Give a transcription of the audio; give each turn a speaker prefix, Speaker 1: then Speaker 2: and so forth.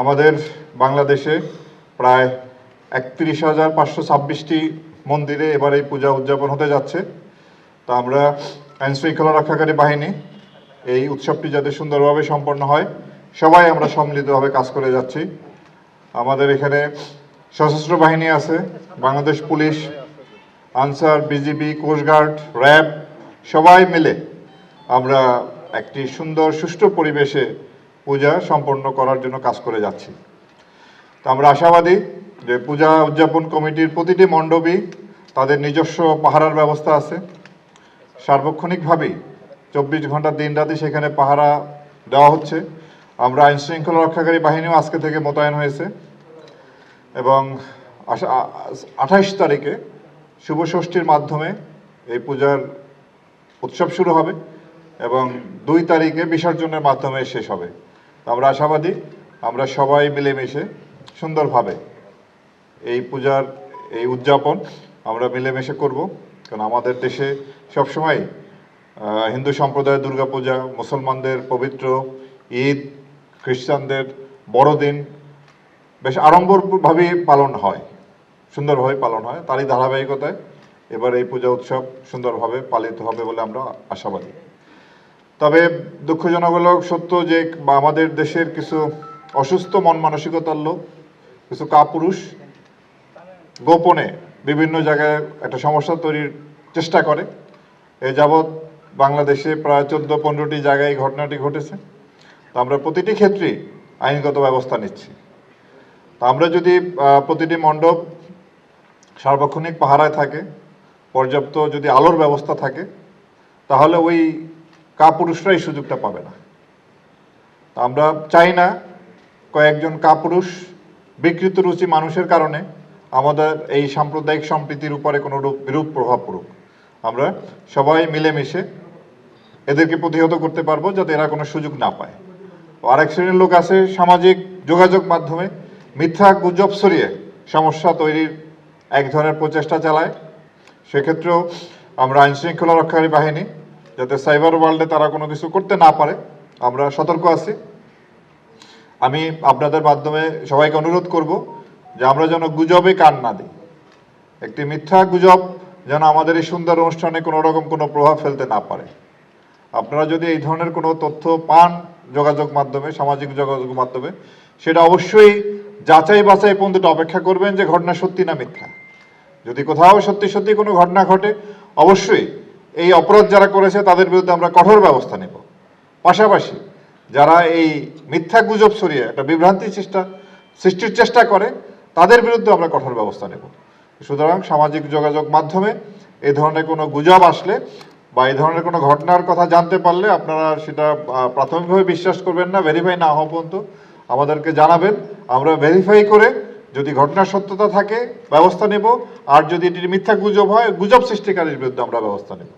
Speaker 1: আমাদের বাংলাদেশে প্রায় একত্রিশ হাজার পাঁচশো ছাব্বিশটি মন্দিরে এবার এই পূজা উদযাপন হতে যাচ্ছে। তা আমরা আইন শৃঙ্খলা রক্ষাকারী বাহিনী এই উৎসবটি যাতে সুন্দরভাবে সম্পন্ন হয়, সবাই আমরা সম্মিলিতভাবে কাজ করে যাচ্ছি। আমাদের এখানে সশস্ত্র বাহিনী আছে, Bangladesh police, Ansar, BGB coast guard RAB, সবাই মিলে আমরা একটি সুন্দর, সুষ্ঠু পরিবেশে পূজা সম্পন্ন করার জন্য কাজ করে যাচ্ছি। তো আমরা আশাবাদী যে পূজা উদযাপন কমিটির প্রতিটি মণ্ডপই তাদের নিজস্ব পাহারার ব্যবস্থা আছে। সার্বক্ষণিকভাবেই চব্বিশ ঘণ্টা দিন রাতে সেখানে পাহারা দেওয়া হচ্ছে। আমরা আইন শৃঙ্খলা রক্ষাকারী বাহিনীও আজকে থেকে মোতায়েন হয়েছে। এবং আঠাইশ তারিখে শুভ ষষ্ঠীর মাধ্যমে এই পূজার উৎসব শুরু হবে এবং দুই তারিখে বিসর্জনের মাধ্যমে শেষ হবে। আমরা আশাবাদী, আমরা সবাই মিলেমিশে সুন্দরভাবে এই পূজার এই উদযাপন আমরা মিলেমিশে করব। কারণ আমাদের দেশে সবসময় হিন্দু সম্প্রদায়ের দুর্গাপূজা, মুসলমানদের পবিত্র ঈদ, খ্রিস্টানদের বড়দিন বেশ আড়ম্বরভাবেই পালন হয়, সুন্দরভাবে পালন হয়। তারই ধারাবাহিকতায় এবার এই পূজা উৎসব সুন্দরভাবে পালিত হবে বলে আমরা আশাবাদী। তবে দুঃখজনক হলো সত্য যে আমাদের দেশের কিছু অসুস্থ মন মানসিকতার লোক, কিছু কাপুরুষ গোপনে বিভিন্ন জায়গায় একটা সমস্যা তৈরির চেষ্টা করে। এ যাবৎ বাংলাদেশে প্রায় চোদ্দ পনেরোটি জায়গায় ঘটনাটি ঘটেছে। তো আমরা প্রতিটি ক্ষেত্রেই আইনগত ব্যবস্থা নিচ্ছি। তো আমরা যদি প্রতিটি মণ্ডপ সার্বক্ষণিক পাহারায় থাকে, পর্যাপ্ত যদি আলোর ব্যবস্থা থাকে, তাহলে ওই কাপুরুষরা এই সুযোগটা পাবে না। আমরা চাই না কয়েকজন কাপুরুষ, বিকৃত রুচি মানুষের কারণে আমাদের এই সাম্প্রদায়িক সম্প্রীতির উপরে কোনো রূপ বিরূপ প্রভাব পড়ুক। আমরা সবাই মিলেমিশে এদেরকে প্রতিহত করতে পারব যাতে এরা কোনো সুযোগ না পায়। আরেক শ্রেণির লোক আছে সামাজিক যোগাযোগ মাধ্যমে মিথ্যা গুজব ছড়িয়ে সমস্যা তৈরির এক ধরনের প্রচেষ্টা চালায়। সেক্ষেত্রেও আমরা আইন শৃঙ্খলা রক্ষাকারী বাহিনী যাতে সাইবার ওয়ার্ল্ডে তারা কোনো কিছু করতে না পারে। আমরা সতর্ক আছি। আমি আপনাদের মাধ্যমে সবাইকে অনুরোধ করব যে আমরা যেন গুজবে কান না দিই। একটি মিথ্যা গুজব যেন আমাদের এই সুন্দর অনুষ্ঠানে কোনো রকম কোনো প্রভাব ফেলতে না পারে। আপনারা যদি এই ধরনের কোনো তথ্য পান যোগাযোগ মাধ্যমে, সামাজিক যোগাযোগ মাধ্যমে, সেটা অবশ্যই যাচাই বাছাই পর্যন্ত অপেক্ষা করবেন যে ঘটনা সত্যি না মিথ্যা। যদি কোথাও সত্যি সত্যি কোনো ঘটনা ঘটে, অবশ্যই এই অপরাধ যারা করেছে, তাদের বিরুদ্ধে আমরা কঠোর ব্যবস্থা নেব। পাশাপাশি যারা এই মিথ্যা গুজব ছড়িয়ে একটা বিভ্রান্তি চেষ্টা, সৃষ্টির চেষ্টা করে, তাদের বিরুদ্ধে আমরা কঠোর ব্যবস্থা নেব। সুতরাং সামাজিক যোগাযোগ মাধ্যমে এই ধরনের কোনো গুজব আসলে বা এই ধরনের কোনো ঘটনার কথা জানতে পারলে আপনারা সেটা প্রাথমিকভাবে বিশ্বাস করবেন না ভেরিফাই না হওয়া পর্যন্ত আমাদেরকে জানাবেন। আমরা ভেরিফাই করে যদি ঘটনার সত্যতা থাকে, ব্যবস্থা নেব। আর যদি এটি মিথ্যা গুজব হয়, গুজব সৃষ্টিকারীর বিরুদ্ধে আমরা ব্যবস্থা নেব।